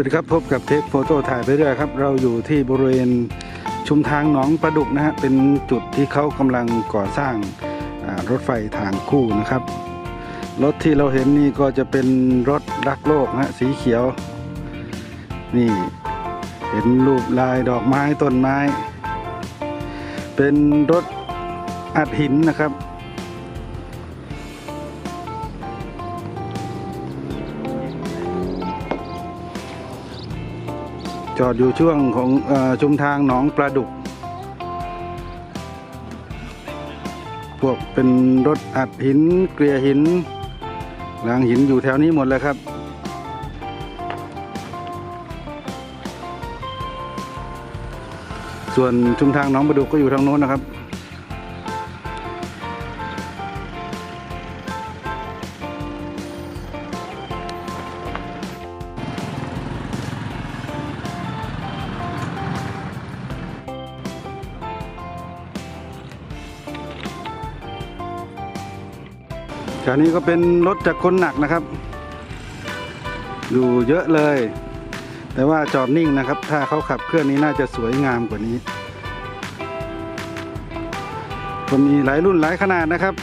วัสดีครับ พบกับเทคโฟโต้ถ่ายไปเรื่อยครับ เราอยู่ที่บริเวณชุมทางหนองประดุกนะฮะเป็นจุดที่เขากำลังก่อสร้างรถไฟทางคู่นะครับ รถที่เราเห็นนี่ก็จะเป็นรถรักโลกนะฮะสีเขียว นี่เห็นรูปลายดอกไม้ต้นไม้ เป็นรถอัดหินนะครับ จอดอยู่ช่วงของอชุมทางหนองปลาดุก พวกเป็นรถอัดหินเกลี่ยหินรางหินอยู่แถวนี้หมดเลยครับ ส่วนชุมทางหนองปลาดุกก็อยู่ทางโน้นนะครับ แถวนี้ก็เป็นรถจากคนหนักนะครับ อยู่เยอะเลย แต่ว่าจอดนิ่งนะครับ ถ้าเขาขับเครื่องนี้น่าจะสวยงามกว่านี้ก็มีหลายรุ่นหลายขนาดนะครับ